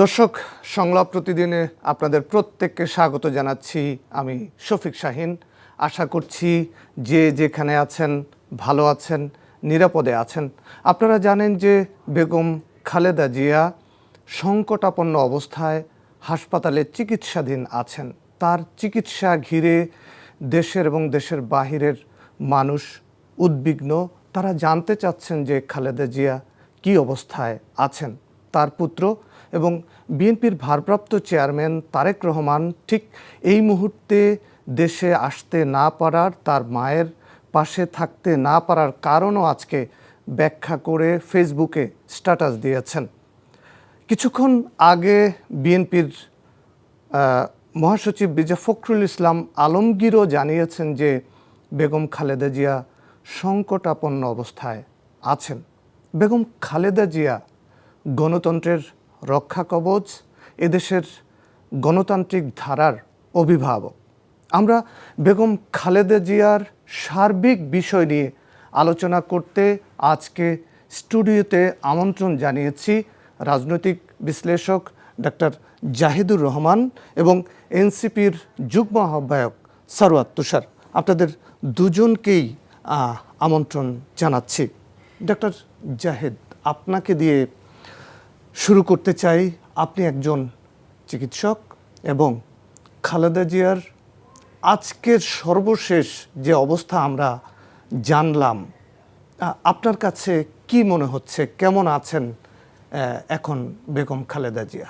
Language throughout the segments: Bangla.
দর্শক, সংলাপ প্রতিদিনে আপনাদের প্রত্যেককে স্বাগত জানাচ্ছি আমি শফিক শাহিন। আশা করছি যে যেখানে আছেন, ভালো আছেন, নিরাপদে আছেন। আপনারা জানেন যে বেগম খালেদা জিয়া সংকটাপন্ন অবস্থায় হাসপাতালে চিকিৎসাধীন আছেন। তার চিকিৎসা ঘিরে দেশের এবং দেশের বাহিরের মানুষ উদ্বিগ্ন। তারা জানতে চাচ্ছেন যে খালেদা জিয়া কী অবস্থায় আছেন। তার পুত্র এবং বিএনপির ভারপ্রাপ্ত চেয়ারম্যান তারেক রহমান ঠিক এই মুহূর্তে দেশে আসতে না পারার, তার মায়ের পাশে থাকতে না পারার কারণও আজকে ব্যাখ্যা করে ফেসবুকে স্ট্যাটাস দিয়েছেন। কিছুক্ষণ আগে বিএনপির মহাসচিব বিজয় ফখরুল ইসলাম আলমগীরও জানিয়েছেন যে বেগম খালেদা জিয়া সংকটাপন্ন অবস্থায় আছেন। বেগম খালেদা জিয়া গণতন্ত্রের রক্ষা কবচ, এদেশের গণতান্ত্রিক ধারার অভিভাবক। আমরা বেগম খালেদা জিয়ার সার্বিক বিষয় নিয়ে আলোচনা করতে আজকে স্টুডিওতে আমন্ত্রণ জানিয়েছি রাজনৈতিক বিশ্লেষক ডাক্তার জাহিদুর রহমান এবং এনসিপির যুগ্ম আহ্বায়ক সারোয়াত তুষার। আপনাদের দুজনকেই আমন্ত্রণ জানাচ্ছি। ডাক্তার জাহেদ, আপনাকে দিয়ে শুরু করতে চাই আপনি একজন চিকিৎসক এবং খালেদা জিয়ার আজকের সর্বশেষ যে অবস্থা আমরা জানলাম আপনার কাছে কি মনে হচ্ছে? কেমন আছেন এখন বেগম খালেদা জিয়া?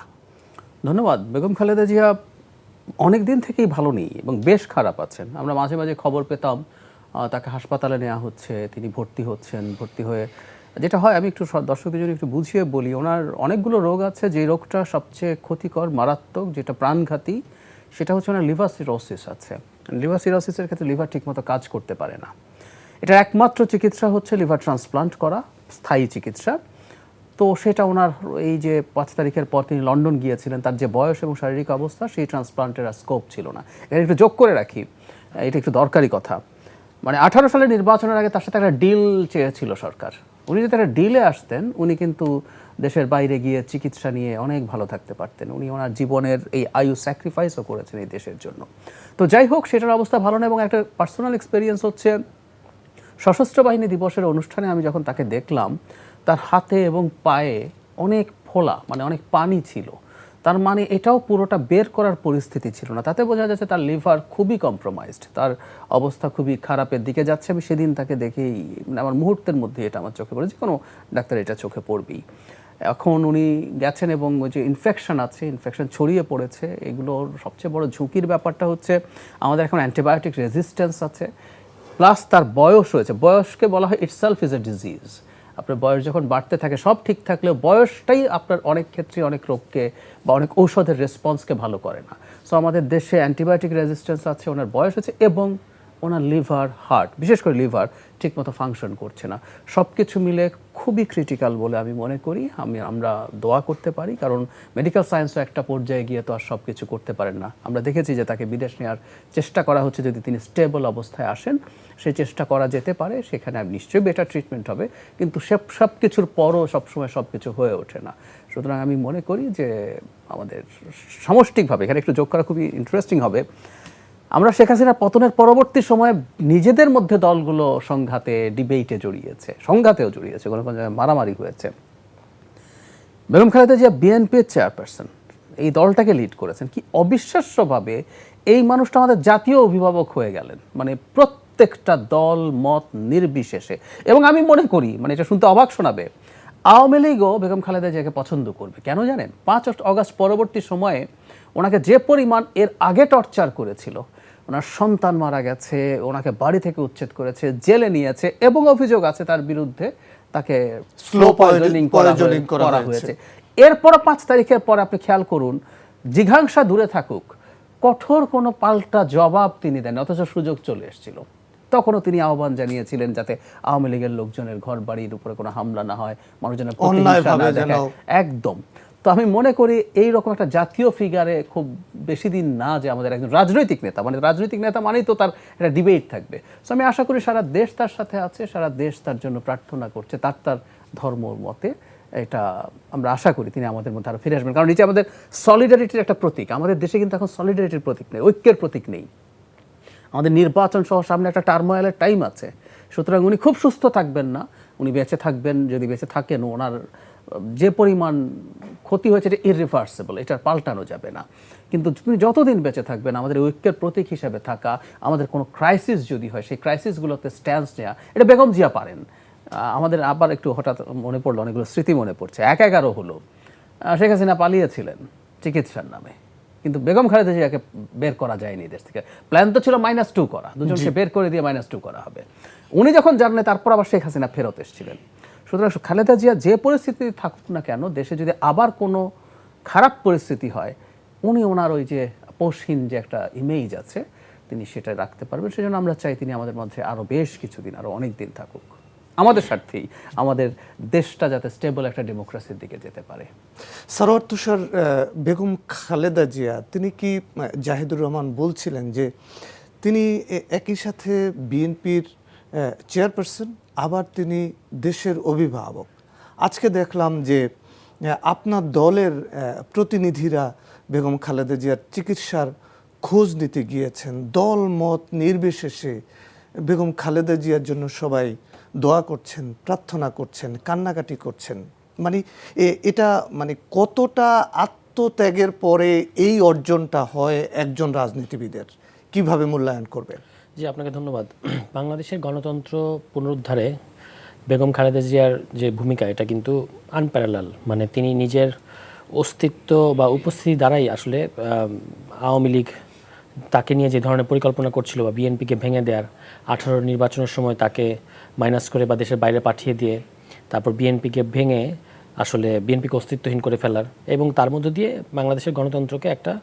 ধন্যবাদ। বেগম খালেদা জিয়া অনেক দিন থেকেই ভালো নেই এবং বেশ খারাপ আছেন। আমরা মাঝে মাঝে খবর পেতাম তাকে হাসপাতালে নেওয়া হচ্ছে, তিনি ভর্তি হচ্ছেন, ভর্তি হয়ে যেটা হয়, আমি একটু দর্শকদের জন্য একটু বুঝিয়ে বলি, ওনার অনেকগুলো রোগ আছে, যে রোগটা সবচেয়ে ক্ষতিকর, মারাত্মক, যেটা প্রাণঘাতী, সেটা হচ্ছে ওনার লিভার সিরোসিস আছে। লিভার সিরোসিসের ক্ষেত্রে লিভার ঠিকমতো কাজ করতে পারে না। এটার একমাত্র চিকিৎসা হচ্ছে লিভার ট্রান্সপ্লান্ট করা, স্থায়ী চিকিৎসা। তো সেটা ওনার এই যে পাঁচ তারিখের পর তিনি লন্ডন গিয়েছিলেন, তার যে বয়স এবং শারীরিক অবস্থা, সেই ট্রান্সপ্লান্টের আর স্কোপ ছিল না। এটা একটু যোগ করে রাখি, এটা একটু দরকারি কথা। মানে আঠারো সালের নির্বাচনের আগে তার সাথে একটা ডিল চেয়েছিল সরকার। উনি যদি একটা ডিলে আসতেন, উনি কিন্তু দেশের বাইরে গিয়ে চিকিৎসা নিয়ে অনেক ভালো থাকতে পারতেন। উনি ওনার জীবনের এই আয়ু স্যাক্রিফাইসও করেছেন এই দেশের জন্য। তো যাই হোক, সেটার অবস্থা ভালো না এবং একটা পার্সোনাল এক্সপিরিয়েন্স হচ্ছে, সশস্ত্র বাহিনী দিবসের অনুষ্ঠানে আমি যখন তাকে দেখলাম, তার হাতে এবং পায়ে অনেক ফোলা মানে অনেক পানি ছিল। তার মানে এটাও পুরোটা বের করার পরিস্থিতি ছিল না। তাতে বোঝা যাচ্ছে তার লিভার খুবই কম্প্রোমাইজড তার অবস্থা খুবই খারাপের দিকে যাচ্ছে। আমি সেদিন তাকে দেখেই মানে আমার মুহূর্তের মধ্যে এটা আমার চোখে পড়ে যে কোনো ডাক্তার এটা চোখে পড়বেই। এখন উনি গেছেন এবং ওই যে ইনফেকশন আছে ইনফেকশন ছড়িয়ে পড়েছে, এগুলোর সবচেয়ে বড় ঝুঁকির ব্যাপারটা হচ্ছে আমাদের এখন অ্যান্টিবায়োটিক রেজিস্ট্যান্স আছে প্লাস তার বয়স রয়েছে। বয়সকে বলা হয় ইটসেলফ ইজ এ ডিজিজ আপনার বয়স যখন বাড়তে থাকে, সব ঠিক থাকলেও বয়সটাই আপনার অনেক ক্ষেত্রে অনেক রোগকে বা অনেক ঔষধের রেসপন্সকে ভালো করে না। সো আমাদের দেশে অ্যান্টিবায়োটিক রেজিস্ট্যান্স আছে, ওনার বয়স হচ্ছে এবং ওনার লিভার, হার্ট, বিশেষ করে লিভার, ঠিকমতো ফাংশন করছে না। সব কিছু মিলে খুবই ক্রিটিক্যাল বলে আমি মনে করি। আমি, আমরা দোয়া করতে পারি, কারণ মেডিকেল সায়েন্সও একটা পর্যায়ে গিয়ে তো আর সব কিছু করতে পারেন না। আমরা দেখেছি যে তাকে বিদেশ নেওয়ার চেষ্টা করা হচ্ছে যদি তিনি স্টেবল অবস্থায় আসেন। সেই চেষ্টা করা যেতে পারে, সেখানে নিশ্চয়ই বেটার ট্রিটমেন্ট হবে, কিন্তু সে সব কিছুর পরও সবসময় সব কিছু হয়ে ওঠে না। সুতরাং আমি মনে করি যে আমাদের সামষ্টিকভাবে, এখানে একটু যোগ করা খুবই ইন্টারেস্টিং হবে। আমরা শেখ হাসিনার পতনের পরবর্তী সময়ে নিজেদের মধ্যে দলগুলো সংঘাতে ডিবেটে জড়িয়েছে, সংঘাতেও জড়িয়েছে কোনো কোনো মারামারি হয়েছে। বেগম খালেদা জিয়া বিএনপির চেয়ারপারসন, এই দলটাকে লিড করেছেন। কি অবিশ্বাস্যভাবে এই মানুষটা আমাদের জাতীয় অভিভাবক হয়ে গেলেন। মানে প্রত্যেকটা দল, মত নির্বিশেষে। এবং আমি মনে করি মানে এটা শুনতে অবাক শোনাবে, আওয়ামী লীগও বেগম খালেদা জিয়াকে পছন্দ করবে। কেন জানেন? পাঁচ অগস্ট পরবর্তী সময়ে ওনাকে যে পরিমাণ এর আগে টর্চার করেছিল ওনার সন্তান মারা গেছে ওনাকে বাড়ি থেকে উচ্ছেদ করেছে জেলে নিয়েছে এবং অভিযোগ আছে তার বিরুদ্ধে তাকে স্লো পয়জনিং করা হয়েছে। এরপর পাঁচ তারিখের পর আপনি খেয়াল করুন জিঘাংসা দূরে থাকুক কঠোর কোনো পাল্টা জবাব তিনি দেন অথচ সুযোগ চলে এসেছিল তখনও তিনি আহ্বান জানিয়েছিলেন যাতে আওয়ামী লীগের লোকজনের ঘর বাড়ির উপরে কোনো হামলা না হয় মানুষজনের। একদম তো আমি মনে করি এই রকম একটা জাতীয় ফিগারে খুব বেশি দিন না যে আমাদের একজন রাজনৈতিক নেতা মানে রাজনৈতিক নেতা মানেই তো তার একটা ডিবেট থাকবে। তো আমি আশা করি সারা দেশ তার সাথে আছে, সারা দেশ তার জন্য প্রার্থনা করছে, তার তার ধর্ম মতে। এটা আমরা আশা করি তিনি আমাদের মধ্যে আরও ফিরে আসবেন। কারণ এটি আমাদের সলিডারিটির একটা প্রতীক, আমাদের দেশে কিন্তু এখন সলিডারিটির প্রতীক নেই, ঐক্যের প্রতীক নেই। আমাদের নির্বাচন সহ সামনে একটা টার্মোয়ালের টাইম আছে। সুতরাং উনি খুব সুস্থ থাকবেন না, উনি বেঁচে থাকবেন, যদি বেঁচে থাকেন, ওনার যে পরিমাণ ক্ষতি হয়েছে এটা ইররিভার্সেবল এটা পাল্টানো যাবে না। কিন্তু তিনি যতদিন বেঁচে থাকবেন আমাদের ঐক্যের প্রতীক হিসাবে থাকা আমাদের কোনো ক্রাইসিস যদি হয় সেই ক্রাইসিসগুলোতে স্ট্যান্স নেওয়া এটা বেগম জিয়া পারেন। আমাদের আবার একটু হঠাৎ মনে পড়ল অনেকগুলো স্মৃতি মনে পড়ছে। এক এগারো হলো। শেখ হাসিনা পালিয়েছিলেন চিকিৎসার নামে। কিন্তু বেগম খালেদা জিয়াকে বের করা যায়নি দেশ থেকে। প্ল্যান তো ছিল মাইনাস টু করা। দুজনকে বের করে দিয়ে মাইনাস টু করা হবে। উনি যখন জানলেন তারপর আবার শেখ হাসিনা ফেরত এসেছিলেন। সুতরাং খালেদা জিয়া যে পরিস্থিতি থাকুক না কেন, দেশে যদি আবার কোনো খারাপ পরিস্থিতি হয়, উনি ওনার ওই যে পৌষহীন যে একটা ইমেজ আছে, তিনি সেটা রাখতে পারবেন। সেজন্য আমরা চাই তিনি আমাদের মধ্যে আরও বেশ কিছুদিন আরও অনেক দিন থাকুক। আমাদের স্বার্থেই, আমাদের দেশটা যাতে স্টেবল একটা ডেমোক্রেসির দিকে যেতে পারে। সারোয়ার তুষার বেগম খালেদা জিয়া, তিনি কি জাহিদুর রহমান বলছিলেন যে তিনি একই সাথে বিএনপির চেয়ারপারসন আবার তিনি দেশের অভিভাবক। আজকে দেখলাম যে আপনার দলের প্রতিনিধিরা বেগম খালেদা জিয়ার চিকিৎসার খোঁজ নিতে গিয়েছেন। দল, মত নির্বিশেষে বেগম খালেদা জিয়ার জন্য সবাই দোয়া করছেন, প্রার্থনা করছেন, কান্নাকাটি করছেন। মানে এটা মানে কতটা আত্মত্যাগের পরে এই অর্জনটা হয় একজন রাজনীতিবিদের? কীভাবে মূল্যায়ন করবেন? জি, আপনাকে ধন্যবাদ। বাংলাদেশের গণতন্ত্র পুনরুদ্ধারে বেগম খালেদা জিয়ার যে ভূমিকা, এটা কিন্তু আনপ্যারালাল মানে তিনি নিজের অস্তিত্ব বা উপস্থিতি দ্বারাই আসলে আওয়ামী লীগ তাকে নিয়ে যে ধরনের পরিকল্পনা করছিল বা বিএনপিকে ভেঙে দেওয়ার, আঠারো নির্বাচনের সময় তাকে মাইনাস করে বা দেশের বাইরে পাঠিয়ে দিয়ে, তারপর বিএনপিকে ভেঙে আসলে বিএনপিকে অস্তিত্বহীন করে ফেলার এবং তার মধ্য দিয়ে বাংলাদেশের গণতন্ত্রকে একটা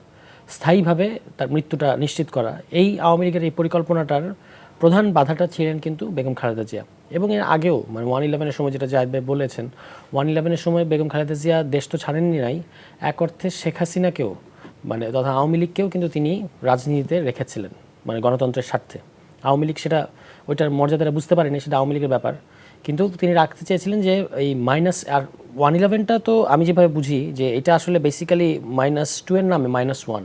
স্থায়ীভাবে তার মৃত্যুটা নিশ্চিত করা। এই আওয়ামী লীগের এই পরিকল্পনাটার প্রধান বাধাটা ছিলেন কিন্তু বেগম খালেদা জিয়া। এবং এর আগেও মানে ওয়ান ইলেভেনের সময় যেটা জায়দ ভাই বলেছেন ওয়ান ইলেভেনের সময় বেগম খালেদা জিয়া দেশ তো ছাড়েননি নাই, এক অর্থে শেখ হাসিনাকেও মানে তথা আওয়ামী লীগকেও কিন্তু তিনি রাজনীতিতে রেখেছিলেন মানে গণতন্ত্রের স্বার্থে। আওয়ামী লীগ সেটা, ওইটার মর্যাদাটা বুঝতে পারেনি, সেটা আওয়ামী লীগের ব্যাপার। কিন্তু তিনি রাখতে চেয়েছিলেন যে এই মাইনাস আর ওয়ান ইলেভেনটা তো আমি যেভাবে বুঝি যে এটা আসলে বেসিক্যালি মাইনাস টু এর নামে মাইনাস ওয়ান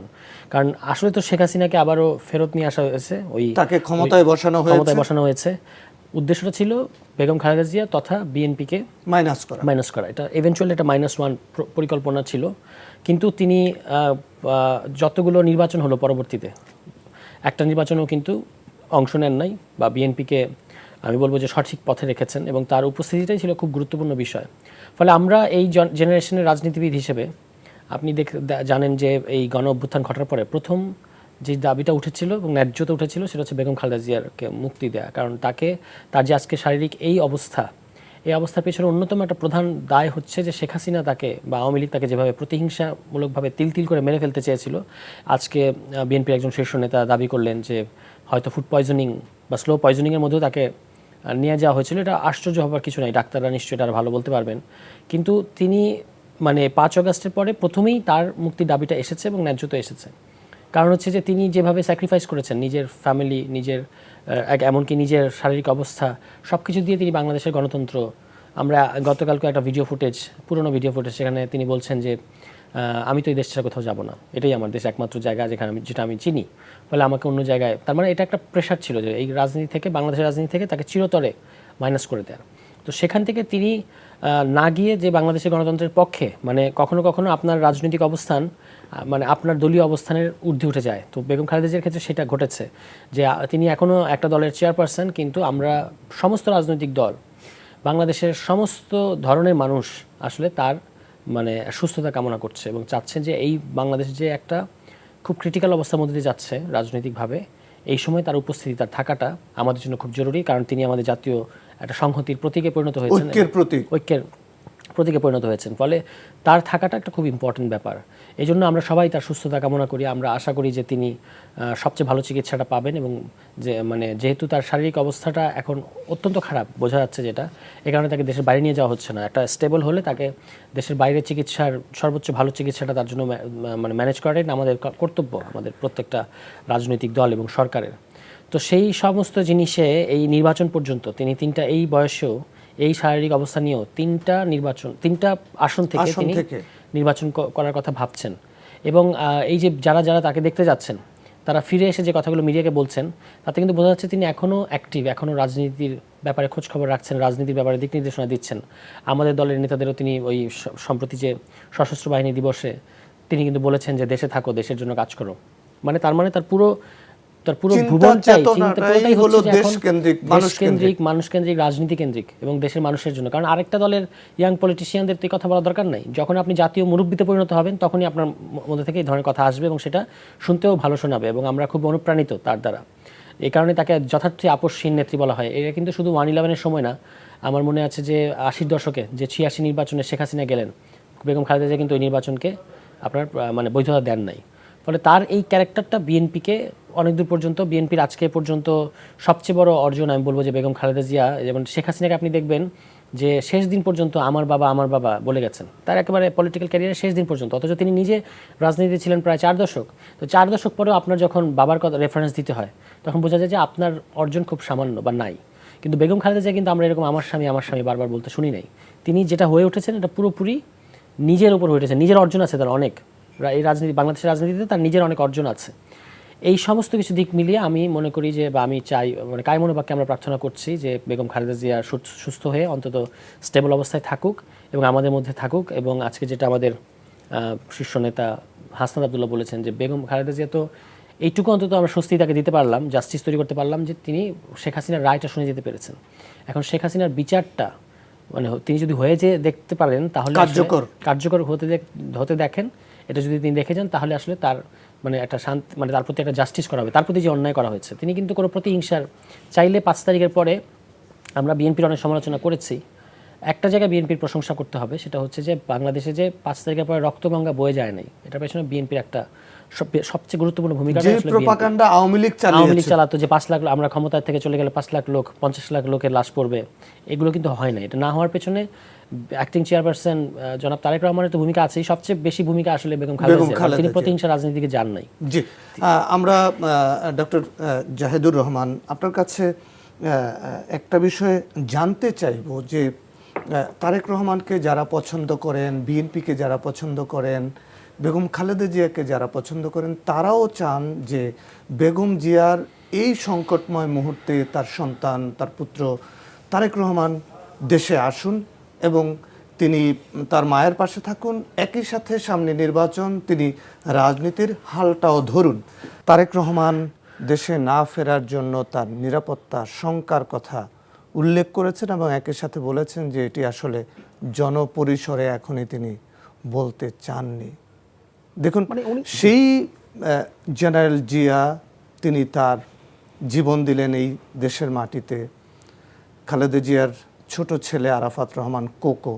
কারণ আসলে তো শেখ হাসিনাকে আবারও ফেরত নিয়ে আসা হয়েছে ওই তাকে ক্ষমতায় বসানো হয়েছে। ক্ষমতায় বসানো হয়েছে। উদ্দেশ্যটা ছিল বেগম খালেদা জিয়া তথা বিএনপিকে মাইনাস করা। মাইনাস করা। এটা এভেনচুয়ালি একটা মাইনাস ওয়ান পরিকল্পনা ছিল। কিন্তু তিনি যতগুলো নির্বাচন হলো পরবর্তীতে একটা নির্বাচনেও কিন্তু অংশ নেন নাই বা বিএনপিকে আমি বলব যে সঠিক পথে রেখেছেন এবং তার উপস্থিতিটাই ছিল খুব গুরুত্বপূর্ণ বিষয়। ফলে আমরা এই জেনারেশনের রাজনীতিবিদ হিসেবে আপনি দেখ জানেন যে এই গণ অভ্যুত্থান ঘটার পরে প্রথম যে দাবিটা উঠেছিল এবং ন্যায্যতা উঠেছিল সেটা হচ্ছে বেগম খালেদা জিয়ারকে মুক্তি দেওয়া কারণ তাকে, তার যে আজকে শারীরিক এই অবস্থা, এই অবস্থার পেছনে অন্যতম একটা প্রধান দায় হচ্ছে যে শেখ হাসিনা তাকে বা আওয়ামী লীগ তাকে যেভাবে প্রতিহিংসামূলকভাবে তিল তিল করে মেরে ফেলতে চেয়েছিল। আজকে বিএনপির একজন শীর্ষ নেতা দাবি করলেন যে হয়তো ফুড পয়জনিং বা স্লো পয়জনিংয়ের মধ্যেও তাকে নিয়ে যাওয়া হয়েছিল। এটা আশ্চর্য হবার কিছু নাই, ডাক্তাররা নিশ্চয়ই এটা ভালো বলতে পারবেন। কিন্তু তিনি মানে পাঁচ অগাস্টের পরে প্রথমেই তার মুক্তির দাবিটা এসেছে এবং ন্যায্যতা এসেছে। কারণ হচ্ছে যে তিনি যেভাবে স্যাক্রিফাইস করেছেন, নিজের ফ্যামিলি নিজের এক- এমনকি নিজের শারীরিক অবস্থা সব কিছু দিয়ে তিনি বাংলাদেশের গণতন্ত্র। আমরা গতকালকে একটা ভিডিও ফুটেজ পুরনো ভিডিও ফুটেজ সেখানে তিনি বলছেন যে আমি তো এই দেশ ছাড়া কোথাও যাব না। এটাই আমার দেশ একমাত্র জায়গা যেখানে আমি যেটা আমি চিনি। ফলে আমাকে অন্য জায়গায় তার মানে এটা একটা প্রেশার ছিল যে এই রাজনীতি থেকে বাংলাদেশের রাজনীতি থেকে তাকে চিরতরে মাইনাস করে দেওয়ার। তো সেখান থেকে তিনি না গিয়ে যে বাংলাদেশের গণতন্ত্রের পক্ষে মানে কখনো কখনো আপনার রাজনৈতিক অবস্থান মানে আপনার দলীয় অবস্থানের ঊর্ধ্বে উঠে যায়। তো বেগম খালেদা জিয়ার ক্ষেত্রে সেটা ঘটেছে যে তিনি এখনও একটা দলের চেয়ারপারসন কিন্তু আমরা সমস্ত রাজনৈতিক দল, বাংলাদেশের সমস্ত ধরনের মানুষ আসলে তার মানে সুস্থতা কামনা করছে এবং চাচ্ছেন যে এই বাংলাদেশ যে একটা খুব ক্রিটিক্যাল অবস্থার মধ্যে দিয়ে যাচ্ছে রাজনৈতিকভাবে এই সময় তার উপস্থিতি তার থাকাটা আমাদের জন্য খুব জরুরি কারণ তিনি আমাদের জাতীয় একটা সংহতির প্রতীকে পরিণত হয়েছেন ঐক্যের প্রতীক। ঐক্যের প্রতীকে পরিণত হয়েছেন। ফলে তার থাকাটা একটা খুব ইম্পর্টেন্ট ব্যাপার। এই জন্য আমরা সবাই তার সুস্থতা কামনা করি। আমরা আশা করি যে তিনি সবচেয়ে ভালো চিকিৎসাটা পাবেন এবং যে মানে যেহেতু তার শারীরিক অবস্থাটা এখন অত্যন্ত খারাপ, বোঝা যাচ্ছে যেটা। এ কারণে তাকে দেশের বাইরে নিয়ে যাওয়া হচ্ছে না। একটা স্টেবল হলে তাকে দেশের বাইরে চিকিৎসার সর্বোচ্চ ভালো চিকিৎসাটা তার জন্য মানে ম্যানেজ করাটাই আমাদের কর্তব্য, আমাদের প্রত্যেকটা রাজনৈতিক দল এবং সরকারের। তো সেই সমস্ত জিনিসে এই নির্বাচন পর্যন্ত তিনি তিনটা, এই বয়সেও এই শারীরিক অবস্থা নিয়েও তিনটা নির্বাচন তিনটা আসন থেকে তিনি নির্বাচন করার কথা ভাবছেন। এবং এই যে যারা যারা তাকে দেখতে যাচ্ছেন তারা ফিরে এসে যে কথাগুলো মিডিয়াকে বলছেন তাতে কিন্তু বোঝা যাচ্ছে তিনি এখনও অ্যাক্টিভ এখনও রাজনীতির ব্যাপারে খোঁজ খবর রাখছেন রাজনীতির ব্যাপারে দিক নির্দেশনা দিচ্ছেন। আমাদের দলের নেতাদেরও তিনি ওই সম্প্রতি যে সশস্ত্র বাহিনী দিবসে তিনি কিন্তু বলেছেন যে দেশে থাকো দেশের জন্য কাজ করো। মানে তার মানে তার পুরো তার পুরো ভুবনটাই হলো দেশকেন্দ্রিক, মানুষকেন্দ্রিক। রাজনীতি কেন্দ্রিক এবং দেশের মানুষের জন্য। কারণ আরেকটা দলের ইয়াং পলিটিশিয়ানদের তো কথা বলা দরকার নাই। যখন আপনি জাতীয় মুরব্বীতে পরিণত হবেন তখনই আপনার মধ্যে থেকে এই ধরনের কথা আসবে এবং সেটা শুনতেও ভালো শোনাবে এবং আমরা খুব অনুপ্রাণিত তার দ্বারা। এই কারণে তাকে যথার্থ আপসহীন নেত্রী বলা হয়। এটা কিন্তু শুধু ওয়ান ইলেভেনের সময় না। আমার মনে আছে যে আশির দশকে যে ছিয়াশি নির্বাচনে শেখ হাসিনা গেলেন বেগম খালেদা জিয়া কিন্তু ওই নির্বাচনকে আপনার মানে বৈধতা দেন নাই। ফলে তার এই ক্যারেক্টারটা বিএনপিকে অনেক দূর পর্যন্ত, বিএনপির আজকে পর্যন্ত সবচেয়ে বড় অর্জন আমি বলব যে বেগম খালেদা জিয়া যেমন শেখ হাসিনাকে আপনি দেখবেন যে শেষ দিন পর্যন্ত আমার বাবা আমার বাবা বলে গেছেন। তার একেবারে পলিটিক্যাল ক্যারিয়ারের শেষ দিন পর্যন্ত। অথচ তিনি নিজে রাজনীতিতে ছিলেন প্রায় চার দশক। তো চার দশক পরেও আপনার যখন বাবার কথা রেফারেন্স দিতে হয়, তখন বোঝা যায় যে আপনার অর্জন খুব সামান্য বা নাই। কিন্তু বেগম খালেদা জিয়া কিন্তু আমরা এরকম আমার স্বামী আমার স্বামী বারবার বলতে শুনি নাই। তিনি যেটা হয়ে উঠেছেন, এটা পুরোপুরি নিজের উপর হয়ে উঠেছে। নিজের অর্জন আছে তার অনেক। এই রাজনীতি, বাংলাদেশের রাজনীতিতে তার নিজের অনেক অর্জন আছে। এই সমস্ত কিছু দিক মিলিয়ে আমি মনে করি যে, বা আমি চাই মানে কায় মনোবাক্যে আমরা প্রার্থনা করছি যে, বেগম খালেদা জিয়া সুস্থ হয়ে অন্তত স্টেবল অবস্থায় থাকুক এবং আমাদের মধ্যে থাকুক এবং আজকে যেটা আমাদের শীর্ষ নেতা হাসনাত আবদুল্লাহ বলেছেন যে, বেগম খালেদা জিয়া তো এইটুকু অন্তত আমরা স্বস্তি তাকে দিতে পারলাম জাস্টিস তৈরি করতে পারলাম যে, তিনি শেখ হাসিনার রায়টা শুনে যেতে পেরেছেন। এখন শেখ হাসিনার বিচারটা মানে তিনি যদি হয়ে যে দেখতে পারেন তাহলে কার্যকর। কার্যকর হতে হতে দেখেন। এটা যদি তিনি দেখে যান তাহলে আসলে তার মানে একটা শান্তি মানে তার প্রতি একটা জাস্টিস করা হবে তার প্রতি যে অন্যায় করা হয়েছে। তিনি কিন্তু কোনো প্রতিহিংসার চাইলে পাঁচ তারিখের পরে আমরা বিএনপির অনেক সমালোচনা করেছি। একটা জায়গায় বিএনপির প্রশংসা করতে হবে সেটা হচ্ছে যে বাংলাদেশে যে পাঁচ তারিখের পরে রক্তগঙ্গা বয়ে যায় নাই এটার পেছনে বিএনপির একটা সবচেয়ে গুরুত্বপূর্ণ ভূমিকা যে প্রপাকাণ্ডা আওয়ামী লীগ চালিয়েছে আওয়ামী লীগ চালাতো যে পাঁচ লাখ আমরা ক্ষমতা থেকে চলে গেলে পাঁচ লাখ লোক পঞ্চাশ লাখ লোকের লাশ পড়বে এগুলো কিন্তু হয় না। এটা না হওয়ার পেছনে অ্যাক্টিং চেয়ারপারসন জনাব তারেক রহমানের তো ভূমিকা আছেই। সবচেয়ে বেশি ভূমিকা আসলে বেগম খালেদা তিনি প্রতিহিংসা রাজনীতিকে যান নাই। জি আমরা ডক্টর জাহেদুর রহমান আপনার কাছে একটা বিষয়ে জানতে চাইব যে তারেক রহমানকে যারা পছন্দ করেন বিএনপিকে যারা পছন্দ করেন বেগম খালেদা জিয়াকে যারা পছন্দ করেন, তারাও চান যে বেগম জিয়ার এই সংকটময় মুহূর্তে তার সন্তান, তার পুত্র তারেক রহমান দেশে আসুন এবং তিনি তার মায়ের পাশে থাকুন। একই সাথে সামনে নির্বাচন, তিনি রাজনীতির হালটাও ধরুন। তারেক রহমান দেশে না ফেরার জন্য তার নিরাপত্তা শঙ্কার কথা উল্লেখ করেছেন এবং একই সাথে বলেছেন যে এটি আসলে জনপরিসরে এখনই তিনি বলতে চাননি। দেখুন সেই জেনারেল জিয়া তিনি তার জীবন দিলেন এই দেশের মাটিতে। খালেদা জিয়ার ছোট ছেলে আরাফাত রহমান কোকো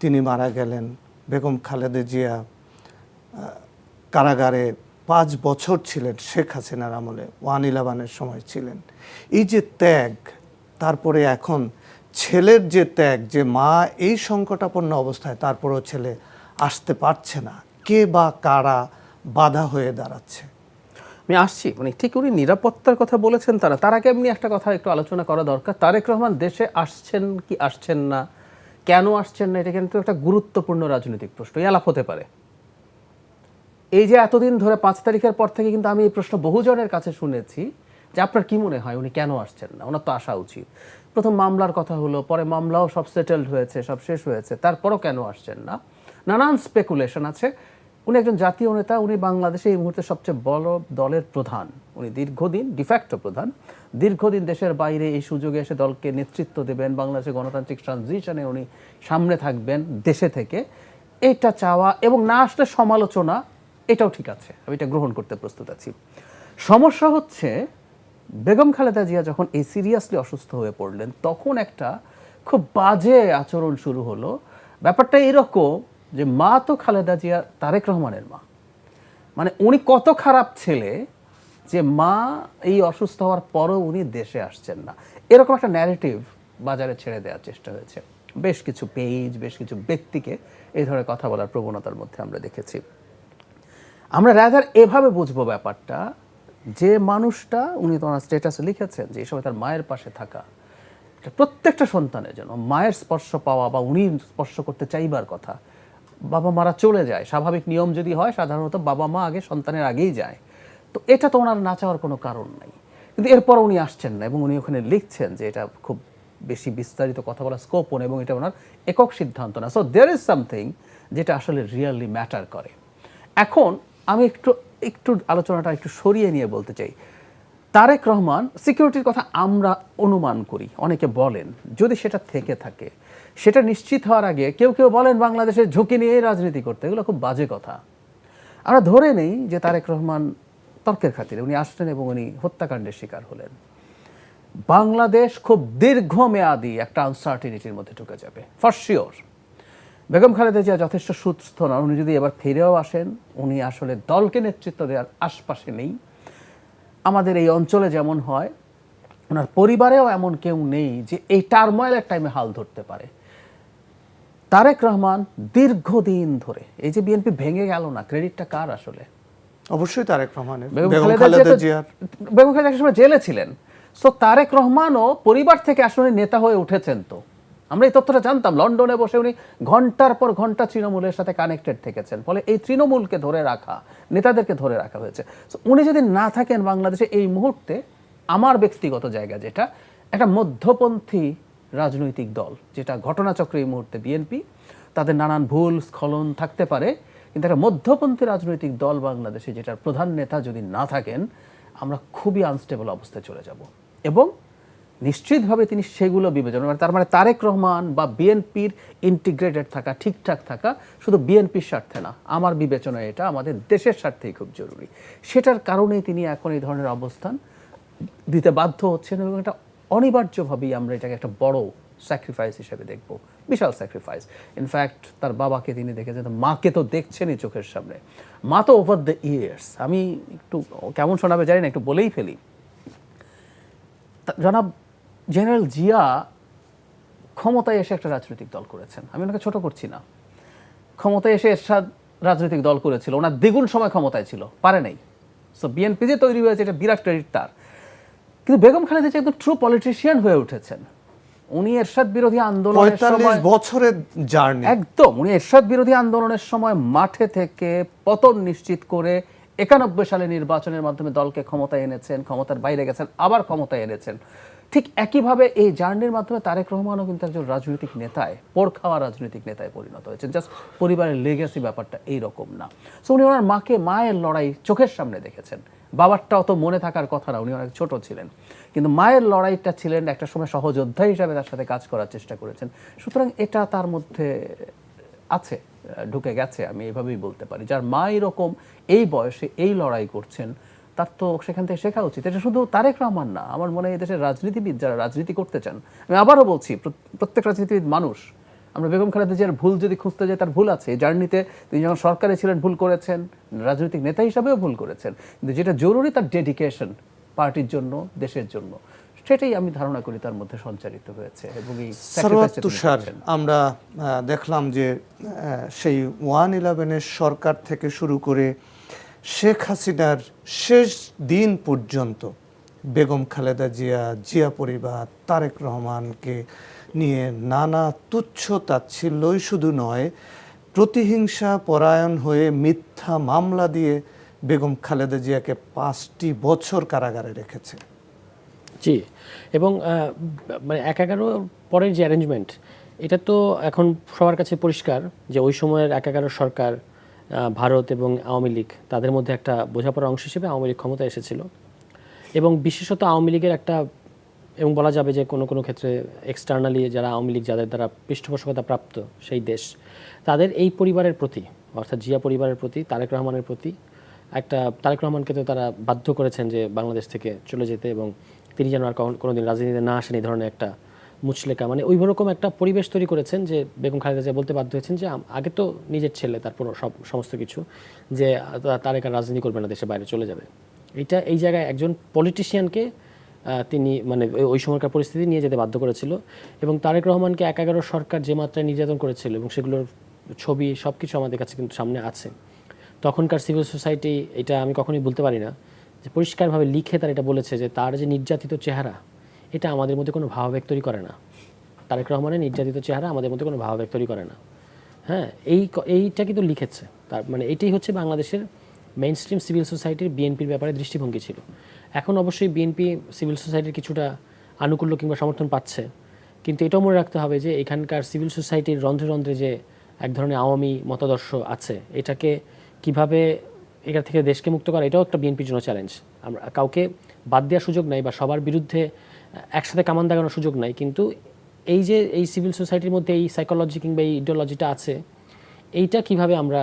তিনি মারা গেলেন। বেগম খালেদা জিয়া কারাগারে পাঁচ বছর ছিলেন শেখ হাসিনার আমলে ওয়ান ইলেভেনের সময় ছিলেন। এই যে ত্যাগ তারপরে এখন ছেলের যে ত্যাগ যে মা এই সংকটাপন্ন অবস্থায় তারপরেও ছেলে আসতে পারছে না। কে বা কারা বাধা হয়ে দাঁড়াচ্ছে? আমি আসছি মানে ঠিক উনি নিরাপত্তার কথা বলেছেন তারা। তার আগে এমনি একটা কথা একটু আলোচনা করা দরকার। তারেক রহমান দেশে আসছেন কি আসছেন না? কেন আসছেন না? এটা কিন্তু একটা গুরুত্বপূর্ণ রাজনৈতিক প্রশ্ন। আলাপ হতে পারে। এই যে এতদিন ধরে পাঁচ তারিখের পর থেকে কিন্তু আমি এই প্রশ্ন বহুজনের কাছে শুনেছি যে আপনার কি মনে হয় উনি কেন আসছেন না? ওনার তো আসা উচিত। প্রথম মামলার কথা হলো, পরে মামলাও সব সেটেলড হয়েছে, সব শেষ হয়েছে। তারপরও কেন আসছেন না? নানান স্পেকুলেশন আছে। উনি একজন জাতীয় নেতা, উনি বাংলাদেশে এই মুহূর্তে সবচেয়ে বড় দলের প্রধান। উনি দীর্ঘদিন ডিফ্যাক্টো প্রধান, দীর্ঘদিন দেশের বাইরে এই সুযোগে এসে দলকে নেতৃত্ব দেবেন। বাংলাদেশের গণতান্ত্রিক ট্রানজিশনে উনি সামনে থাকবেন দেশে থেকে। এটা চাওয়া এবং না আসলে সমালোচনা, এটাও ঠিক আছে। আমি এটা গ্রহণ করতে প্রস্তুত আছি। সমস্যা হচ্ছে, বেগম খালেদা জিয়া যখন এই সিরিয়াসলি অসুস্থ হয়ে পড়লেন, তখন একটা খুব বাজে আচরণ শুরু হলো। ব্যাপারটা এরকম যে মা তো খালেদা জিয়া তারেক রহমানের মা। মানে উনি কত খারাপ ছেলে যে মা এই অসুস্থ হওয়ার পরও উনি দেশে আসছেন না। এরকম একটা ন্যারেটিভ বাজারে ছেড়ে দেওয়ার চেষ্টা হয়েছে। বেশ কিছু পেজ বেশ কিছু ব্যক্তিকে এই ধরনের কথা বলার প্রবণতার মধ্যে আমরা দেখেছি। আমরা রাজার এভাবে বুঝব ব্যাপারটা, যে মানুষটা, উনি তো ওনার স্টেটাসে লিখেছেন যে এই সময় তার মায়ের পাশে থাকা। প্রত্যেকটা সন্তানের জন্য মায়ের স্পর্শ পাওয়া বা উনি স্পর্শ করতে চাইবার কথা বাবা মারা চলে যায়, স্বাভাবিক নিয়ম যদি হয়, সাধারণত বাবা মা আগে সন্তানের আগেই যায়। তো এটা তো ওনার না চাওয়ার কোনো কারণ নাই। কিন্তু এরপর উনি আসছেন না এবং উনি ওখানে লিখছেন যে এটা খুব বেশি বিস্তারিত কথা বলার স্কোপ এবং এটা ওনার একক সিদ্ধান্ত না। সো দেয়ার ইজ সামথিং যেটা আসলে রিয়েলি ম্যাটার করে। এখন আমি একটু একটু আলোচনাটা একটু সরিয়ে নিয়ে বলতে চাই। তারেক রহমান সিকিউরিটির কথা আমরা অনুমান করি, অনেকে বলেন। যদি সেটা থেকে থাকে সেটা নিশ্চিত হওয়ার আগে কেউ কেউ বলেন বাংলাদেশের ঝুঁকি নিয়ে রাজনীতি করতে। এগুলো খুব বাজে কথা। আমরা ধরে নেই যে তারেক রহমান তর্কের খাতিরে উনি আসলেন এবং উনি হত্যাকাণ্ডের শিকার হলেন। বাংলাদেশ খুব দীর্ঘমেয়াদী একটা আনসার্টিনিটির মধ্যে ঢুকে যাবে। ফর বেগম খালেদা জিয়া যথেষ্ট সুস্থ নন উনি যদি এবার ফিরেও আসেন, উনি আসলে দলকে নেতৃত্ব দেওয়ার আশপাশে নেই। আমাদের এই অঞ্চলে যেমন হয়, ওনার পরিবারেও এমন কেউ নেই যে এই টার্ময়েলের টাইমে হাল ধরতে পারে। তারেক রহমান দীর্ঘদিন ধরে এই যে বিএনপি ভেঙে গেল না ক্রেডিটটা কার আসলে? অবশ্যই তারেক রহমানের। বেগম খালেদা খালেদা জিয়ার বেগম খালেদা একটা সময় জেলে ছিলেন। সো তারেক রহমানও পরিবার থেকে আসলে নেতা হয়ে উঠেছেন তো। আমরা এই তথ্যটা জানতাম লন্ডনে বসে উনি ঘণ্টার পর ঘণ্টা তৃণমূলের সাথে কানেক্টেড থেকেছেন। ফলে এই তৃণমূলকে ধরে রাখা নেতাদেরকে ধরে রাখা হয়েছে। উনি যদি না থাকেন বাংলাদেশে এই মুহূর্তে আমার ব্যক্তিগত জায়গা যেটা একটা মধ্যপন্থী রাজনৈতিক দল, যেটা ঘটনাচক্রে এই মুহূর্তে বিএনপি তাদের নানান ভুল, স্খলন থাকতে পারে, কিন্তু একটা মধ্যপন্থী রাজনৈতিক দল বাংলাদেশে, যেটার প্রধান নেতা যদি না থাকেন, আমরা খুবই আনস্টেবল অবস্থায় চলে যাব। এবং নিশ্চিতভাবে তিনি সেগুলো বিবেচনা করেন। তার মানে তারেক রহমান বা বিএনপির ইন্টিগ্রেটেড থাকা, ঠিকঠাক থাকা, শুধু বিএনপির স্বার্থে না, আমার বিবেচনায় এটা আমাদের দেশের স্বার্থেই খুব জরুরি। সেটার কারণেই তিনি এখন এই ধরনের অবস্থান দিতে বাধ্য হচ্ছেন এবং এটা অনিবার্যভাবেই আমরা এটাকে একটা বড় স্যাক্রিফাইস হিসেবে দেখব, বিশাল স্যাক্রিফাইস ইনফ্যাক্ট তার বাবাকে তিনি দেখেছেন মাকে তো দেখছেনই চোখের সামনে। মা তো ওভার দ্য ইয়ার্স আমি একটু কেমন শোনাবে জানি না, একটু বলেই ফেলি। জনাব জেনারেল জিয়া ক্ষমতায় এসে একটা রাজনৈতিক দল করেছেন। আমি ওনাকে ছোট করছি না। ক্ষমতায় এসে এরশাদ রাজনৈতিক দল করেছিল। ওনার দ্বিগুণ সময় ক্ষমতায় ছিল, পারে নাই। সো বিএনপি যে তৈরি হয়েছে, এটা বিরাট ক্রেডিট তার। কিন্তু বেগম খালেদা জিয়া একদম ট্রু পলিটিশিয়ান হয়ে উঠেছেন। উনি এরশাদ বিরোধী আন্দোলনের সময় বছরের জার্নি। একদম উনি এরশাদ বিরোধী আন্দোলনের সময় মাঠে থেকে পতন নিশ্চিত করে একানব্বই সালে নির্বাচনের মাধ্যমে দলকে ক্ষমতায় এনেছেন ক্ষমতার বাইরে গেছেন আবার ক্ষমতায় এনেছেন। ঠিক একইভাবে এই জার্নির মাধ্যমে তারেক রহমানও কিন্তু একজন রাজনৈতিক নেতায় পোড় খাওয়া রাজনৈতিক নেতায় পরিণত হয়েছেন। জাস্ট পরিবারের লেগেসি ব্যাপারটা এইরকম না। সো উনি ওনার মাকে মায়ের লড়াই চোখের সামনে দেখেছেন। বাবারটা অত মনে থাকার কথা না, উনি অনেক ছোট ছিলেন। কিন্তু মায়ের লড়াইটা ছিলেন একটা সময় সহযোদ্ধা হিসাবে তার সাথে কাজ করার চেষ্টা করেছেন। সুতরাং এটা তার মধ্যে আছে ঢুকে গেছে, আমি এভাবেই বলতে পারি। যার মা এরকম, এই বয়সে এই লড়াই করছেন তার তো সেখান থেকে শেখা উচিত। এটা শুধু তারেক রহমান না আমার মনে হয় দেশের রাজনীতিবিদ যারা রাজনীতি করতে চান। আমি আবারও বলছি প্রত্যেক রাজনীতিবিদ মানুষ। আমরা বেগম খালেদা জিয়ার ভুল যদি খুঁজতে যাই তার ভুল আছে। জার্নিতে তিনি যখন সরকারে ছিলেন ভুল করেছেন। রাজনৈতিক নেতা হিসাবেও ভুল করেছেন। কিন্তু যেটা জরুরি তার ডেডিকেশন পার্টির জন্য দেশের জন্য। সেটাই আমি ধারণা করি তার মধ্যে সঞ্চারিত হয়েছে এবং এই তুষার আমরা দেখলাম যে সেই ওয়ান ইলেভেনের সরকার থেকে শুরু করে শেখ হাসিনার শেষ দিন পর্যন্ত বেগম খালেদা জিয়া জিয়া পরিবার, তারেক রহমানকে নিয়ে নানা তুচ্ছ তাচ্ছিল্যই শুধু নয়, প্রতিহিংসা পরায়ণ হয়ে মিথ্যা মামলা দিয়ে বেগম খালেদা জিয়াকে পাঁচটি বছর কারাগারে রেখেছে। জি, এবং মানে এক এগারো পরের যে অ্যারেঞ্জমেন্ট এটা তো এখন সবার কাছে পরিষ্কার যে ওই সময়ের এক এগারো সরকার ভারত এবং আওয়ামী লীগ, তাদের মধ্যে একটা বোঝাপড়ার অংশ হিসেবে আওয়ামী লীগ ক্ষমতায় এসেছিল। এবং বিশেষত আওয়ামী লীগের একটা, এবং বলা যাবে যে কোনো কোনো ক্ষেত্রে এক্সটার্নালি যারা আওয়ামী লীগ, যাদের দ্বারা পৃষ্ঠপোষকতা প্রাপ্ত সেই দেশ, তাদের এই পরিবারের প্রতি, অর্থাৎ জিয়া পরিবারের প্রতি, তারেক রহমানের প্রতি একটা, তারেক রহমানকে তো তারা বাধ্য করেছেন যে বাংলাদেশ থেকে চলে যেতে এবং তিনি যেন আর কখন- কোনোদিন রাজনীতিতে না আসেন, এই ধরনের একটা মুচলেকা। মানে ওই রকম একটা পরিবেশ তৈরি করেছেন যে বেগম খালেদা জিয়া বলতে বাধ্য হয়েছেন যে আগে তো নিজের ছেলে তারপর সব, সমস্ত কিছু, যে তারেক আর রাজনীতি করবে না, দেশের বাইরে চলে যাবে। এটা এই জায়গায় একজন পলিটিশিয়ানকে তিনি মানে ওই সময়কার পরিস্থিতি নিয়ে যেতে বাধ্য করেছিল এবং তারেক রহমানকে এক এগারো সরকার যে মাত্রায় নির্যাতন করেছিল এবং সেগুলোর ছবি সব কিছু আমাদের কাছে কিন্তু সামনে আছে। তখনকার সিভিল সোসাইটি এটা আমি কখনোই বলতে পারি না যে পরিষ্কারভাবে লিখে তার এটা বলেছে যে তার যে নির্যাতিত চেহারা এটা আমাদের মধ্যে কোনো ভাবাবেগ তৈরি করে না। তারেক রহমানের নির্যাতিত চেহারা আমাদের মধ্যে কোনো ভাবাবেগ তৈরি করে না। হ্যাঁ এই এইটা কিন্তু লিখেছে। তার মানে এটাই হচ্ছে বাংলাদেশের মেইন স্ট্রিম সিভিল সোসাইটির বিএনপির ব্যাপারে দৃষ্টিভঙ্গি ছিল। এখন অবশ্যই বিএনপি সিভিল সোসাইটির কিছুটা আনুকূল্য কিংবা সমর্থন পাচ্ছে। কিন্তু এটাও মনে রাখতে হবে যে এখানকার সিভিল সোসাইটির রন্ধ্রে রন্ধ্রে যে এক ধরনের আওয়ামী মতাদর্শ আছে, এটাকে কীভাবে এখান থেকে দেশকে মুক্ত করা, এটাও একটা বিএনপির জন্য চ্যালেঞ্জ আমরা কাউকে বাদ দেওয়ার সুযোগ নাই বা সবার বিরুদ্ধে একসাথে কামান দেখানোর সুযোগ নাই, কিন্তু এই যে এই সিভিল সোসাইটির মধ্যে এই সাইকোলজি কিংবা এই ইডিওলজিটা আছে, এইটা কীভাবে আমরা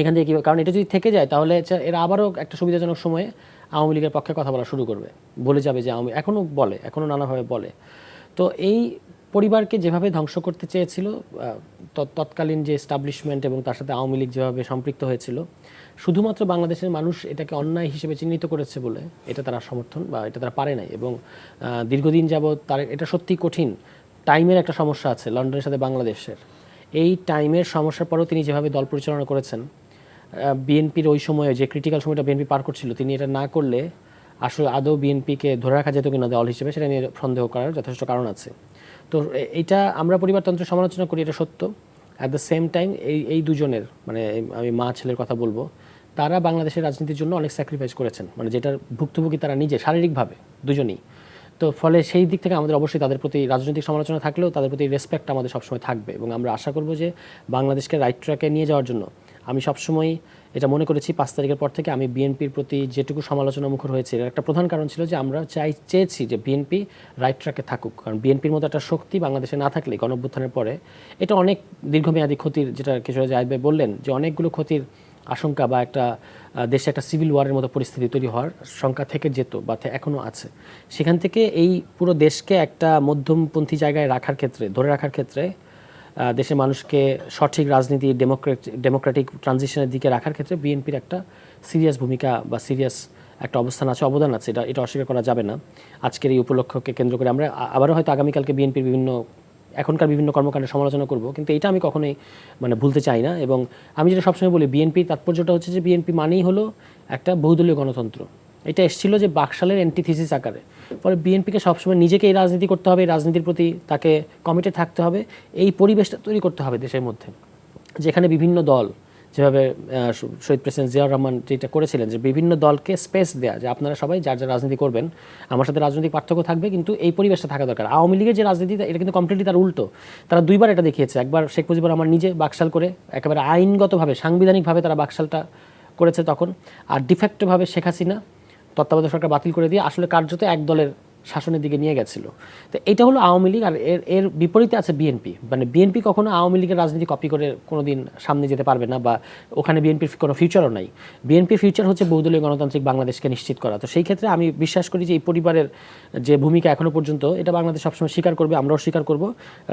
এখান থেকে কীভাবে কারণ এটা যদি থেকে যায়, তাহলে হচ্ছে এরা আবারও একটা সুবিধাজনক সময়ে আওয়ামী লীগের পক্ষে কথা বলা শুরু করবে। বলে যাবে যে আওয়ামী এখনও বলে এখনও নানাভাবে বলে। তো এই পরিবারকে যেভাবে ধ্বংস করতে চেয়েছিল তৎকালীন যে এস্টাবলিশমেন্ট এবং তার সাথে আওয়ামী লীগ যেভাবে সম্পৃক্ত হয়েছিল, শুধুমাত্র বাংলাদেশের মানুষ এটাকে অন্যায় হিসেবে চিহ্নিত করেছে বলে এটা তারা সমর্থন বা এটা তারা পারে নাই এবং দীর্ঘদিন যাবৎ তার এটা সত্যি কঠিন। টাইমের একটা সমস্যা আছে লন্ডনের সাথে বাংলাদেশের। এই টাইমের সমস্যার পরেও তিনি যেভাবে দল পরিচালনা করেছেন বিএনপির ওই সময়ে যে ক্রিটিক্যাল সময়টা বিএনপি পার করছিল, তিনি এটা না করলে আসলে আদৌ বিএনপিকে ধরে রাখা যেত কিনা দল হিসেবে, সেটা নিয়ে সন্দেহ করার যথেষ্ট কারণ আছে। তো এ- এইটা আমরা পরিবারতন্ত্রের সমালোচনা করি, এটা সত্য। অ্যাট দ্য সেম টাইম এই এই দুজনের মানে আমি মা ছেলের কথা বলব, তারা বাংলাদেশের রাজনীতির জন্য অনেক স্যাক্রিফাইস করেছেন। মানে যেটার ভুক্তভোগী তারা নিজে, শারীরিকভাবে, দুজনেই। তো ফলে সেই দিক থেকে আমাদের অবশ্যই তাদের প্রতি রাজনৈতিক সমালোচনা থাকলেও তাদের প্রতি রেসপেক্ট আমাদের সবসময় থাকবে। এবং আমরা আশা করব যে বাংলাদেশকে রাইট ট্র্যাকে নিয়ে যাওয়ার জন্য, আমি সবসময় এটা মনে করেছি পাঁচ তারিখের পর থেকে আমি বিএনপির প্রতি যেটুকু সমালোচনা মুখর হয়েছে, এর একটা প্রধান কারণ ছিল যে আমরা চাই, চেয়েছি যে বিএনপি রাইট ট্র্যাকে থাকুক। কারণ বিএনপির মতো একটা শক্তি বাংলাদেশে না থাকলে গণঅভ্যুত্থানের পরে এটা অনেক দীর্ঘমেয়াদী ক্ষতির, যেটা কিশোর জাহিদ বললেন, যে অনেকগুলো ক্ষতির আশঙ্কা বা একটা দেশে একটা সিভিল ওয়ারের মতো পরিস্থিতি তৈরি হওয়ার শঙ্কা থেকে যেত বা এখনও আছে। সেখান থেকে এই পুরো দেশকে একটা মধ্যমপন্থী জায়গায় রাখার ক্ষেত্রে, ধরে রাখার ক্ষেত্রে দেশের মানুষকে সঠিক রাজনীতি ডেমোক্রেটিক ডেমোক্রেটিক ট্রানজিশনের দিকে রাখার ক্ষেত্রে বিএনপির একটা সিরিয়াস ভূমিকা বা সিরিয়াস একটা অবস্থান আছে, অবদান আছে। এটা এটা অস্বীকার করা যাবে না। আজকের এই উপলক্ষকে কেন্দ্র করে আমরা আবারও হয়তো আগামীকালকে বিএনপির বিভিন্ন, এখনকার বিভিন্ন কর্মকাণ্ডের সমালোচনা করব, কিন্তু এটা আমি কখনোই মানে ভুলতে চাই না। এবং আমি যেটা সবসময় বলি বিএনপির তাৎপর্যটা হচ্ছে যে, বিএনপি মানেই হলো একটা বহুদলীয় গণতন্ত্র। এটা এসেছিল যে বাকশালের অ্যান্টিথিসিস আকারে। ফলে বিএনপিকে সবসময় নিজেকে এই রাজনীতি করতে হবে রাজনীতির প্রতি তাকে কমিটেড থাকতে হবে, এই পরিবেশটা তৈরি করতে হবে দেশের মধ্যে। যেখানে বিভিন্ন দল, যেভাবে শহীদ প্রেসিডেন্ট জিয়াউর রহমান যেটা করেছিলেন, যে বিভিন্ন দলকে স্পেস দেয়া, যে আপনারা সবাই যার যার রাজনীতি করবেন, আমার সাথে রাজনৈতিক পার্থক্য থাকবে, কিন্তু এই পরিবেশটা থাকা দরকার। আওয়ামী লীগের যে রাজনীতি, এটা কিন্তু কমপ্লিটলি তার উল্টো। তারা দুইবার এটা দেখিয়েছে। একবার শেখ মুজিবুর রহমান নিজে বাকশাল করে, একেবারে আইনগতভাবে, সাংবিধানিকভাবে তারা বাকশালটা করেছে তখন, আর ডিফেক্টভাবে শেখ হাসিনা তত্ত্বাবধায়ক সরকার বাতিল করে দিয়ে আসলে কার্যত এক দলের শাসনের দিকে নিয়ে গেছিল। তো এটা হলো আওয়ামী লীগ আর এর এর বিপরীতে আছে বিএনপি। মানে বিএনপি কখনো আওয়ামী লীগের রাজনীতি কপি করে কোনোদিন সামনে যেতে পারবে না বা ওখানে বিএনপির কোনো ফিউচারও নাই। বিএনপির ফিউচার হচ্ছে বহুদলীয় গণতান্ত্রিক বাংলাদেশকে নিশ্চিত করা। তো সেই ক্ষেত্রে আমি বিশ্বাস করি যে এই পরিবারের যে ভূমিকা এখনও পর্যন্ত, এটা বাংলাদেশ সবসময় স্বীকার করবে, আমরাও স্বীকার করব।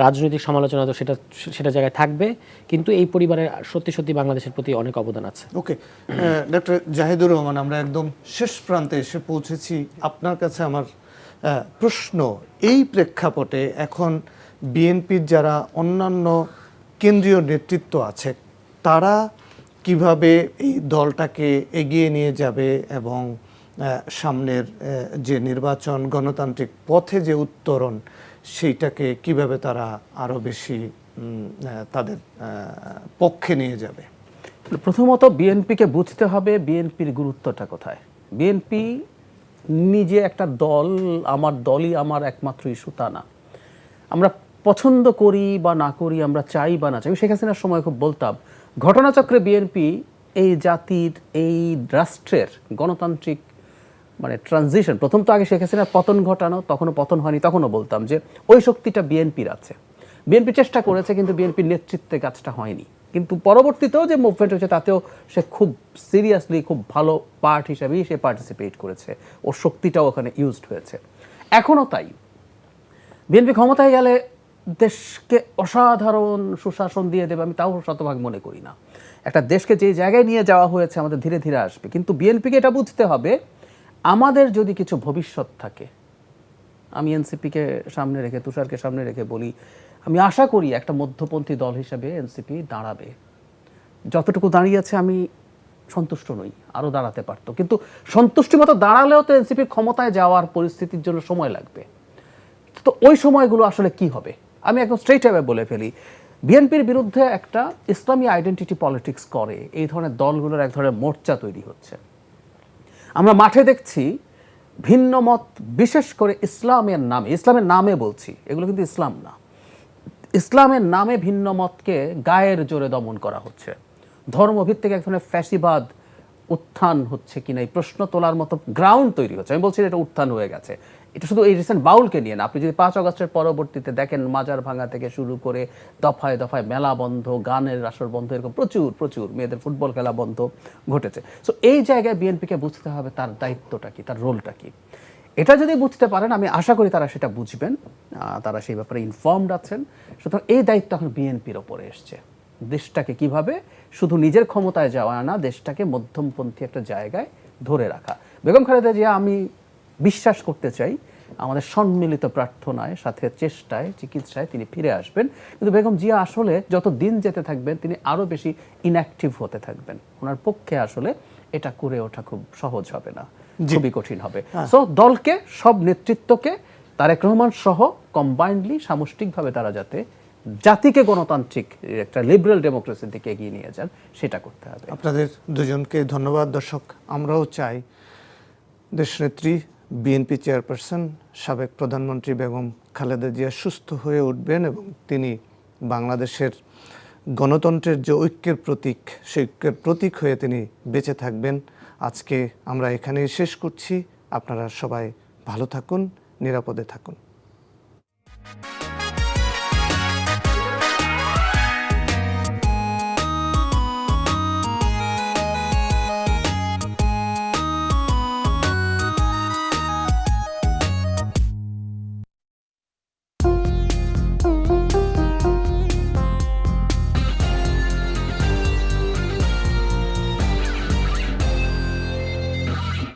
রাজনৈতিক সমালোচনা তো সেটা সেটা জায়গায় থাকবে। কিন্তু এই পরিবারের সত্যি সত্যি বাংলাদেশের প্রতি অনেক অবদান আছে। ওকে ডক্টর জাহিদুর রহমান, আমরা একদম শেষ প্রান্তে এসে পৌঁছেছি। আপনার কাছে আমার প্রশ্ন, এই প্রেক্ষাপটে এখন বিএনপির যারা অন্যান্য কেন্দ্রীয় নেতৃত্ব আছে, তারা কীভাবে এই দলটাকে এগিয়ে নিয়ে যাবে এবং সামনের যে নির্বাচন, গণতান্ত্রিক পথে যে উত্তরণ, সেইটাকে কীভাবে তারা আরও বেশি তাদের পক্ষে নিয়ে যাবে? প্রথমত বিএনপিকে বুঝতে হবে বিএনপির গুরুত্বটা কোথায়। বিএনপি নিজে একটা দল, আমার দলই আমার একমাত্র ইস্যু তা না। আমরা পছন্দ করি বা না করি, আমরা চাই বা না চাই। শেখ হাসিনার সময় খুব বলতাম, ঘটনাচক্রে বিএনপি এই জাতির, এই রাষ্ট্রের গণতান্ত্রিক মানে ট্রানজিশন প্রথম তো আগে শেখ হাসিনার পতন ঘটানো, তখনও পতন হয়নি, তখনও বলতাম যে ওই শক্তিটা বিএনপির আছে। বিএনপি চেষ্টা করেছে, কিন্তু বিএনপির নেতৃত্বে কাজটা হয়নি। কিন্তু পরবর্তীতেও যে মুভমেন্ট হয়েছে, তাতেও সে খুব সিরিয়াসলি খুব ভালো পার্ট হিসাবেই সে পার্টিসিপেট করেছে ওর শক্তিটাও ওখানে ইউজড হয়েছে। এখনও তাই। বিএনপি ক্ষমতায় গেলে দেশকে অসাধারণ সুশাসন দিয়ে দেবে, আমি তাও শতভাগ মনে করি না। একটা দেশকে যে জায়গায় নিয়ে যাওয়া হয়েছে, আমাদের ধীরে ধীরে আসবে। কিন্তু বিএনপিকে এটা বুঝতে হবে, আমাদের যদি কিছু ভবিষ্যৎ থাকে, আমি এনসিপিকে সামনে রেখে, তুষারকে সামনে রেখে বলি আমি আশা করি একটা মধ্যপন্থী দল হিসেবে এনসিপি দাঁড়াবে। যতটুকু দাঁড়িয়েছে আমি সন্তুষ্ট নই আরও দাঁড়াতে পারতো। কিন্তু সন্তুষ্টি মতো দাঁড়ালেও তো এনসিপির ক্ষমতায় যাওয়ার পরিস্থিতির জন্য সময় লাগবে। তো ওই সময়গুলো আসলে কি হবে? আমি একদম স্ট্রেট অ্যাওয়ে বলে ফেলি। বিএনপির বিরুদ্ধে একটা ইসলামী আইডেন্টিটি পলিটিক্স করে, এই ধরনের দলগুলোর এক ধরনের মোর্চা তৈরি হচ্ছে। আমরা মাঠে দেখছি ভিন্ন মত, বিশেষ করে ইসলামের নামে ইসলামের নামে বলছি, এগুলো কিন্তু ইসলাম না। ইসলামের নামে ভিন্ন মতকে গায়ের জোরে দমন করা হচ্ছে। ধর্মভিত্তিক এক ধরনের ফ্যাসিবাদ উত্থান হচ্ছে কিনা এই প্রশ্ন তোলার মতো গ্রাউন্ড তৈরি হচ্ছে। আমি বলছি এটা উত্থান হয়ে গেছে। এটা শুধু এই রিসেন্ট বাউলকে নিয়ে না, আপনি যদি পাঁচ আগস্টের পরবর্তীতে দেখেন মাজার ভাঙা থেকে শুরু করে দফায় দফায় মেলা বন্ধ, গানের আসর বন্ধ, এরকম প্রচুর প্রচুর মেয়েদের ফুটবল খেলা বন্ধ ঘটেছে। সো এই জায়গায় বিএনপিকে বুঝতে হবে তার দায়িত্বটা কি, তার রোলটা কি। এটা যদি বুঝতে পারেন, আমি আশা করি তারা সেটা বুঝবেন। তারা সেই ব্যাপারে ইনফর্মড আছেন। সুতরাং এই দায়িত্ব এখন বিএনপির ওপরে এসছে। দেশটাকে কীভাবে? শুধু নিজের ক্ষমতায় যাওয়া না, দেশটাকে মধ্যমপন্থী একটা জায়গায় ধরে রাখা। বেগম খালেদা জিয়া, আমি বিশ্বাস করতে চাই, আমাদের সম্মিলিত প্রার্থনায়, সাথে চেষ্টায়, চিকিৎসায় তিনি ফিরে আসবেন। কিন্তু বেগম জিয়া আসলে যত দিন যেতে থাকবেন, তিনি আরও বেশি ইনঅ্যাক্টিভ হতে থাকবেন। ওনার পক্ষে আসলে এটা করে ওঠা খুব সহজ হবে না। খুবই কঠিন হবে। সো দলকে সব নেতৃত্বকে তারেক রহমান সহ কম্বাইন্ডলি সামষ্টিকভাবে তারা যাতে জাতিকে গণতান্ত্রিক একটা লিবারেল ডেমোক্রেসির দিকে এগিয়ে নিয়ে যান সেটা করতে হবে। আপনাদের দুজনকে ধন্যবাদ। দর্শক আমরাও চাই দেশনেত্রী বিএনপি চেয়ারপারসন সাবেক প্রধানমন্ত্রী বেগম খালেদা জিয়া সুস্থ হয়ে উঠবেন এবং তিনি বাংলাদেশের গণতন্ত্রের যে ঐক্যের প্রতীক সেই ঐক্যের প্রতীক হয়ে তিনি বেঁচে থাকবেন। আজকে আমরা এখানে শেষ করছি। আপনারা সবাই ভালো থাকুন নিরাপদে থাকুন।